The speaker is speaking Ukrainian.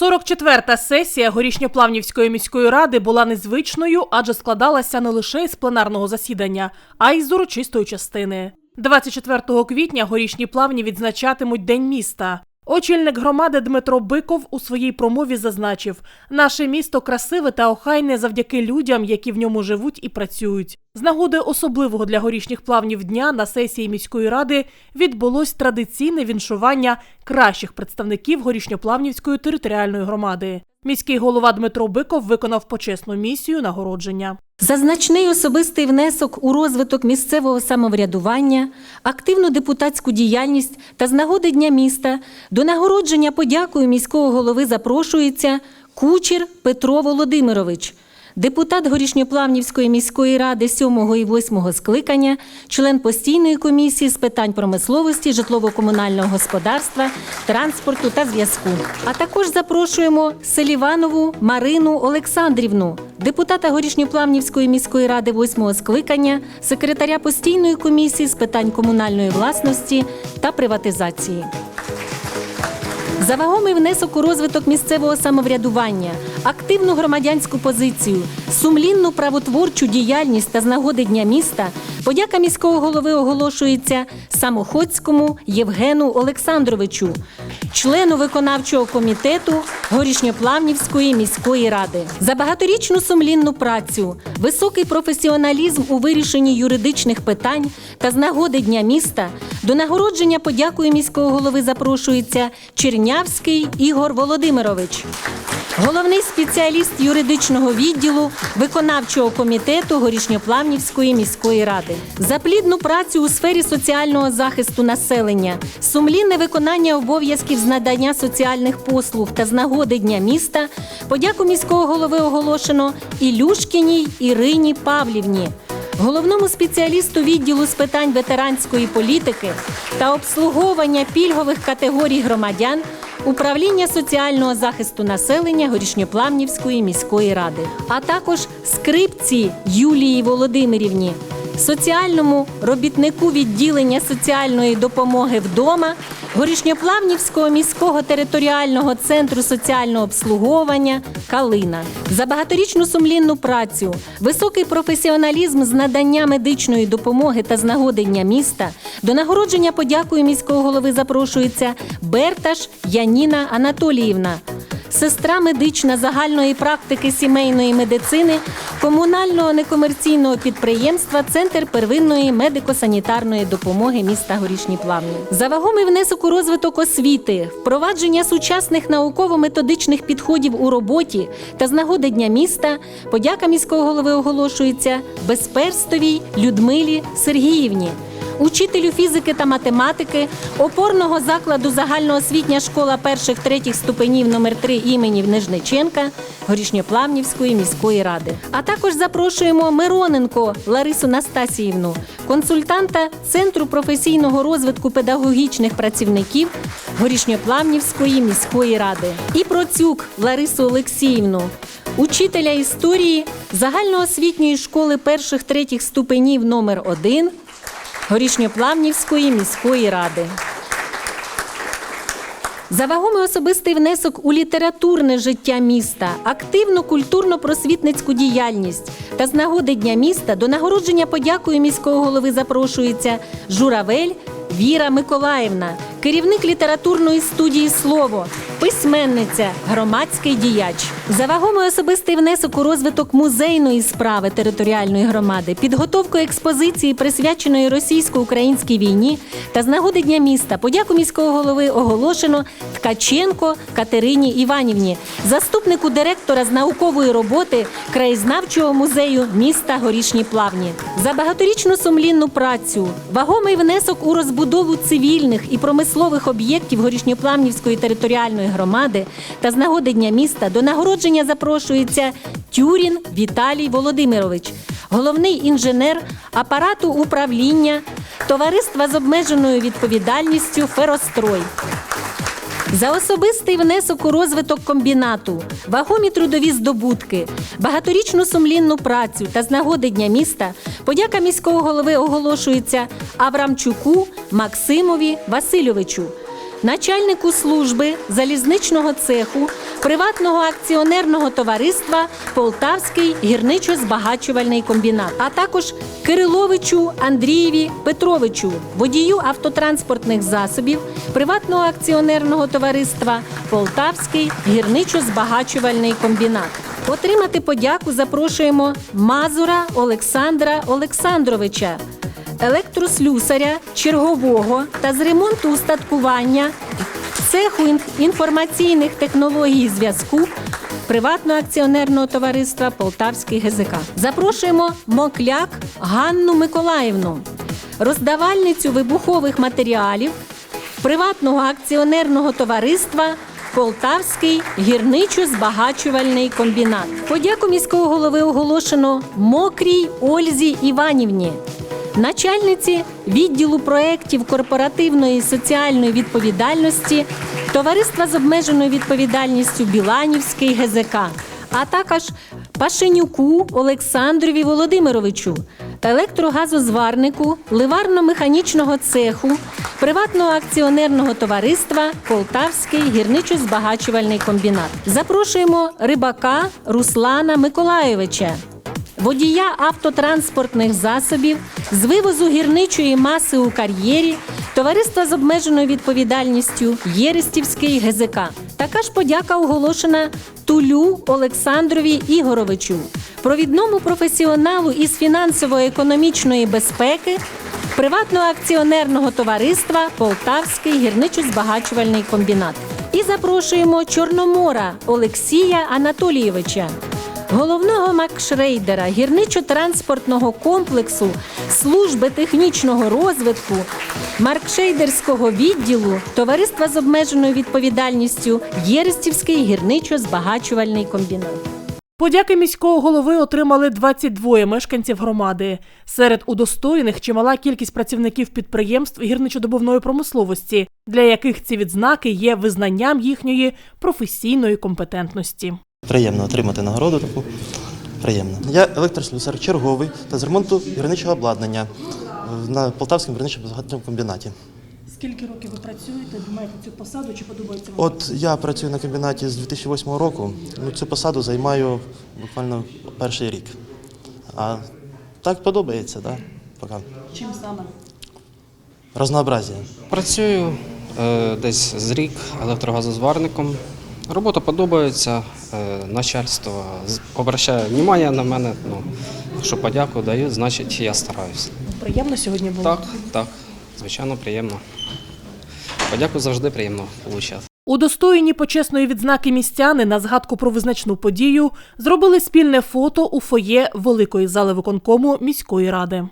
44-та сесія Горішньоплавнівської міської ради була незвичною, адже складалася не лише із пленарного засідання, а й з урочистої частини. 24 квітня горішні плавні відзначатимуть День міста. Очільник громади Дмитро Биков у своїй промові зазначив: наше місто красиве та охайне завдяки людям, які в ньому живуть і працюють. З нагоди особливого для горішніх плавнів дня на сесії міської ради відбулось традиційне віншування кращих представників горішньоплавнівської територіальної громади. Міський голова Дмитро Биков виконав почесну місію нагородження. За значний особистий внесок у розвиток місцевого самоврядування, активну депутатську діяльність та з нагоди Дня міста до нагородження подякою міського голови запрошується Кучер Петро Володимирович, депутат Горішньоплавнівської міської ради 7 і 8 скликання, член постійної комісії з питань промисловості, житлово-комунального господарства, транспорту та зв'язку. А також запрошуємо Селіванову Марину Олександрівну, депутата Горішньоплавнівської міської ради 8 скликання, секретаря постійної комісії з питань комунальної власності та приватизації. За вагомий внесок у розвиток місцевого самоврядування, активну громадянську позицію, сумлінну правотворчу діяльність та з нагоди Дня міста подяка міського голови оголошується Самоходському Євгену Олександровичу, члену виконавчого комітету Горішньоплавнівської міської ради. За багаторічну сумлінну працю, високий професіоналізм у вирішенні юридичних питань та з нагоди Дня міста до нагородження подякою міського голови запрошується Чернявський Ігор Володимирович. Головний спеціаліст юридичного відділу виконавчого комітету Горішньоплавнівської міської ради за плідну працю у сфері соціального захисту населення, сумлінне виконання обов'язків з надання соціальних послуг та з нагоди Дня міста. Подяку міського голови оголошено Ілюшкіній Ірині Павлівні. Головному спеціалісту відділу з питань ветеранської політики та обслуговування пільгових категорій громадян управління соціального захисту населення Горішньоплавнівської міської ради, а також скрипці Юлії Володимирівні, соціальному робітнику відділення соціальної допомоги вдома Горішньоплавнівського міського територіального центру соціального обслуговування Калина за багаторічну сумлінну працю, високий професіоналізм з надання медичної допомоги та з нагоди міста до нагородження подякою міського голови запрошується Берташ Яніна Анатоліївна. Сестра медична загальної практики сімейної медицини комунального некомерційного підприємства Центр первинної медико-санітарної допомоги міста Горішні Плавні. За вагомий внесок у розвиток освіти, впровадження сучасних науково-методичних підходів у роботі та з нагоди Дня міста подяка міського голови оголошується Безперстовій Людмилі Сергіївні учителю фізики та математики опорного закладу загальноосвітня школа перших третіх ступенів номер 3 імені Нижниченка Горішньоплавнівської міської ради. А також запрошуємо Мироненко Ларису Настасіївну, консультанта Центру професійного розвитку педагогічних працівників Горішньоплавнівської міської ради. І Процюк Ларису Олексіївну. Учителя історії загальноосвітньої школи перших третіх ступенів номер 1 Горішньоплавнівської міської ради. За вагомий особистий внесок у літературне життя міста, активну культурно-просвітницьку діяльність та з нагоди Дня міста до нагородження подякою міського голови запрошується Журавель Віра Миколаївна, керівник літературної студії Слово, письменниця, громадський діяч. За вагомий особистий внесок у розвиток музейної справи територіальної громади, підготовку експозиції, присвяченої російсько-українській війні та з нагоди Дня міста, подяку міського голови оголошено Ткаченко Катерині Іванівні, заступнику директора з наукової роботи краєзнавчого музею міста Горішні Плавні. За багаторічну сумлінну працю, вагомий внесок у розбудову цивільних і промислових об'єктів Горішньоплавнівської територіальної громади та з нагоди Дня міста до нагородження запрошується Тюрін Віталій Володимирович, головний інженер апарату управління товариства з обмеженою відповідальністю Ферострой. За особистий внесок у розвиток комбінату, вагомі трудові здобутки, багаторічну сумлінну працю та з нагоди Дня міста подяка міського голови оголошується Аврамчуку Максимові Васильовичу, начальнику служби залізничного цеху приватного акціонерного товариства Полтавський гірничо-збагачувальний комбінат, а також Кириловичу Андрієві Петровичу, водію автотранспортних засобів приватного акціонерного товариства Полтавський гірничо-збагачувальний комбінат. Отримати подяку запрошуємо Мазура Олександра Олександровича, електрослюсаря чергового та з ремонту устаткування цеху інформаційних технологій зв'язку приватного акціонерного товариства Полтавський ГЗК. Запрошуємо Мокляк Ганну Миколаївну, роздавальницю вибухових матеріалів приватного акціонерного товариства Полтавський гірничо-збагачувальний комбінат. Подяку міського голови оголошено Мокрій Ользі Іванівні, начальниці відділу проєктів корпоративної соціальної відповідальності Товариства з обмеженою відповідальністю Біланівський ГЗК, а також Пашенюку Олександрові Володимировичу, електрогазозварнику ливарно-механічного цеху приватного акціонерного товариства Полтавський гірничо-збагачувальний комбінат. Запрошуємо рибака Руслана Миколайовича водія автотранспортних засобів з вивозу гірничої маси у кар'єрі Товариства з обмеженою відповідальністю Єрестівський ГЗК. Така ж подяка оголошена Тулю Олександрові Ігоровичу, провідному професіоналу із фінансово-економічної безпеки приватного акціонерного товариства Полтавський гірничо-збагачувальний комбінат. І запрошуємо Чорномора Олексія Анатолійовича головного макшрейдера гірничо-транспортного комплексу служби технічного розвитку маркшейдерського відділу Товариства з обмеженою відповідальністю Єрестівський гірничо-збагачувальний комбінат. Подяки міського голови отримали 22 мешканців громади. Серед удостоєних чимала кількість працівників підприємств гірничодобувної промисловості, для яких ці відзнаки є визнанням їхньої професійної компетентності. Приємно отримати нагороду таку. Приємно. Я електрослюсар черговий та з ремонту гірничого обладнання на Полтавському гірничо-безгатному комбінаті. Скільки років ви працюєте, маєте цю посаду чи подобається вам? От я працюю на комбінаті з 2008 року. Ну, цю посаду займаю буквально перший рік. А так подобається, да? Поки. Чим саме? Разнообразие. Працюю е, десь з рік електрогазозварником. Робота подобається, е, начальство обращає увагу на мене. Ну, що подяку даю, значить я стараюся. Приємно сьогодні було? Так, так, звичайно, приємно. Подяку завжди приємно отримати. Удостоєні почесної відзнаки містяни на згадку про визначну подію зробили спільне фото у фоє великої зали виконкому міської ради.